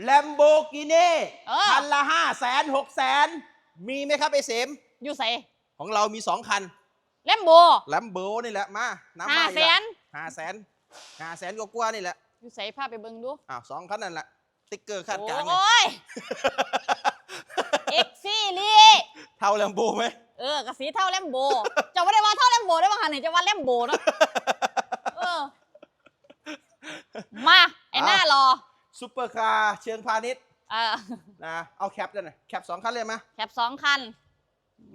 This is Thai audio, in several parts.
แลมโบกินีเออ คันละห้าแสนหกแสนมีไหมครับไอเสม อยู่ใส่ของเรามีสองคันเล่มโบแลมโบนี่แหละมาน้ำห้ามาแสนห้าแสนห้าแสนกว่าๆนี่แหละอยู่ใส่พาไปเบิ่งดูอ้าวสองคันนั่นแหละติ๊กเกอร์คาดกลางไง โอ้ย เอ็กซี่ลีเท่าแลมโบไหม เออกระสีเท่าเล่มโบจะไม่ได้ว่าเท่าเล่มโบได้บ้างคะเนี่ยจะว่าเล่มโบเนอะเออ มา ไอ้หน้ารอ ซุปเปอร์คาร์เชิงพาณิชย์เออนะเอาแคปด้วยนะแคปสองคันเลยมาแคปสองคัน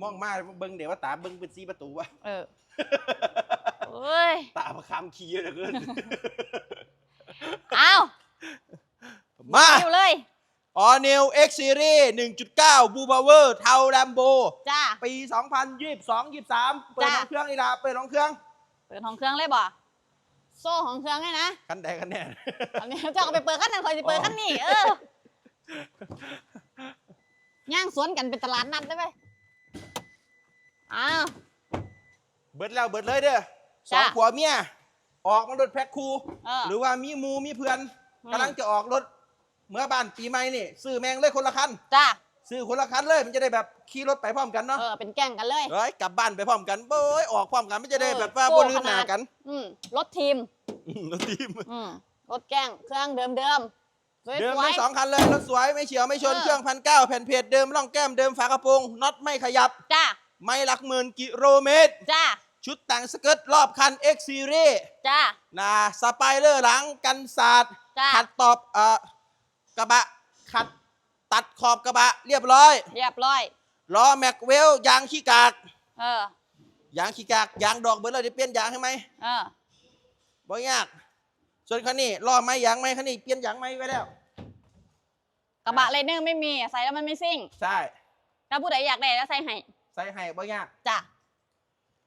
มองมาเบิ้งเดี๋ยวว่าตาเบิ้งเป็นซีประตูวะเออเอ้ยตาประคำขี้เยอะเหลือเกินเอามา อยู่เลยออนิวเอ็กซีรีส์1.9บูพาวเวอร์เทาแลมโบจ้าปี 2022 23 เปิดจ้ะของเครื่องนี่ละเปิดของเครื่อง เปิดของเครื่องเลยบ่ โซ่ของเครื่องเลยนะคันใดกันแน่อันนี้เจ้าก็ไปเปิดขั้นนั้นคอยสิเปิดขั้นนี้เออย่างสวนกันเป็นตลาดนัดได้ไหมอ้าว เบิดแล้วเบิดเลยเด้อสองจ้ะผัวเมียออกมารถแพ็คคูเออ หรือว่ามีหมูมีเพื่อนอืมกำลังจะออกรถเมื่อบ้านปีใหม่นี่ซื้อแมงเลยคนละคันจ้าซื้อคนละคันเลยมันจะได้แบบขี่รถไปพร้อมกันเนาะเออเป็นแก่งกันเลย เฮ้ยกลับบ้านไปพร้อมกันเบ้ยออกพร้อมกันไม่จะได้เออแบบว่าโก้บนลืมหนาขนาด กัน อืมรถทีม อืมรถทีมอืมรถแก่งเครื่องเดิมเดิมๆสวยเดิมสวทั้ยงสองคันเลยรถสวยไม่เฉียวไม่ชนเออเครื่องพันเก้าแผ่นเพจเดิมร่องแก้มเดิมฝากระโปรงน็อตไม่ขยับจ้าไม่หลักหมื่นกิโลเมตร จ้าชุดแต่งสเกิร์ตรอบคัน X Series จ้า นะสไปเลอร์หลังกันศาสตร์จ้าขัดตอบเอ่อกระบะขัดตัดขอบกระบะเรียบร้อยเรียบร้อย ล้อแม็กเวลยางขี้กากเออ ยางขี้กากยางดอกเบิร์ดเราจะเปลี่ยนยางให้ไหมเออ บ่ยาก ส่วนคันนี้ล้อไม้ยางไม้คันนี้เปลี่ยนยางไม้ไว้แล้ว กระบะเลเนอร์ไม่มีใส่แล้วมันไม่ซิ่ง ใช่ถ้าผู้ใดอยากได้แล้วใส่ให้ใส่ให้บ่ยาก จ้ะ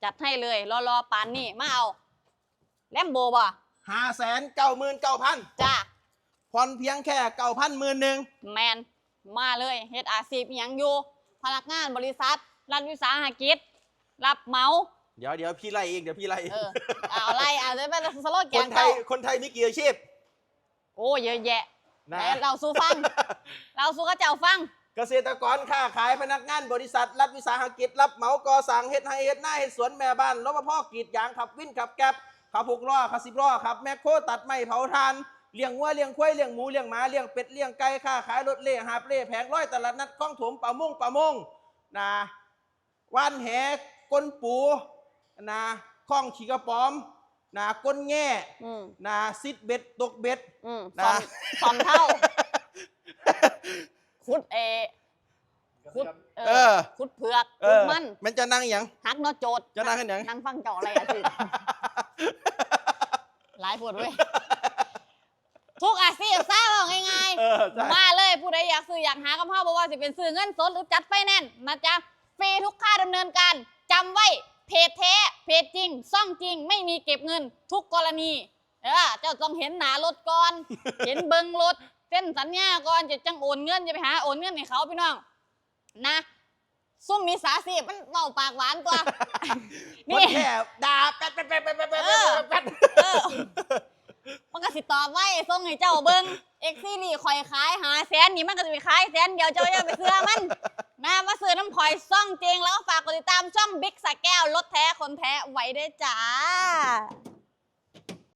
จัดให้เลยรอรอปานนี่มาเอาแลมโบบ่ห้าแสนเก้าหมื่นเก้าพันจ้าผ่อนเพียงแค่เก้าพันหมื่นหนึ่งแมนมาเลยเฮ็ดอาชีพอิหยังอยู่พนักงานบริษัทรัฐวิสาหกิจ รับเหมา เดี๋ยวเดี๋ยวพี่ไล่เองเดี๋ยวพี่ไล่เออเอาอะไรเอาจะเป็นสโลแกคนนไทเก่ายคนไทยมีกี่อาชีพโอ้เยอะแยะนะ แต่เราสู้ฟัง เราสู้ก็เจ้าฟัง เกษตรกรค้าขายพนักงานบริษัท รัฐวิสาหกิจ รับเหมาก่อสร้างเฮ็ดให้เฮ็ดหน้าเฮ็ดสวนแม่บ้านรปภกรีดยางขับวินขับแก๊บขับหกล้อขับสิบล้อขับแมคโครตัดไม้เผาทานเลี้ยงวัวเลี้ยงควายเลี้ยงหมูเลี้ยงหมาเลี้ยงเป็ดเลี้ยงไก่ค้าขายรถเล่หาบเล่แผงร้อยตลาดนัดกล้องถมป่ามงป่ามงนะว่านแหก้นปู นะข้องขี่กระป๋อมนะก้นแง่อืมนะซิดเบ็ดตกเบ็ด อืมนะสองสองเท่าคุดเอคุดเอเอออคุดเผือกเอคุดอมันมันจะนั่งอย่าง ฮักเนอโจดจะนั่งกันหยัง นั่งฟังเจ้าอะไรอะสิหลายปวดเว้ยทุกอาชีพทราบว่าง่ายเออใช่ๆมาเลยผู้ใดอยากซื้ออยากหากับพ่อบอกว่าสิเป็นซื้อเงินสดหรือจัดไฟแนนซ์นะจ๊ะฟรีทุกค่าดำเนินการจำไว้ เพจแท้เพจจริงซ่องจริง ไม่มีเก็บเงิน ทุกกรณี เออเจ้าต้องเห็นหนารถก่อน เห็นเบิงรถเส้นสัญญาก่อนจะจังโอนเงินจะไปหาโอนเงินให้เขาพี่น้อง นะซุ่มมีสาสีมันเมาปากหวานกว่านี่ นี่แค่ด่าแป๊ดแป๊ดแป๊ดแป๊ดแป๊ดแป๊ดเออแป๊ดเออมันก็สิตอบไว้ส่งให้เจ้าเบิงเอ็กซี่นี่คอยขายหาแสนนี่มันก็จะไปขายแสนเดียวเจ้าจะไปเสื้อมัน นะมาซื้อน้ำพลอยซ่องจริงแล้วก็ฝากกดติดตามช่องบิ๊กสแก้วรถแท้คนแท้ไว้ด้วยจ้า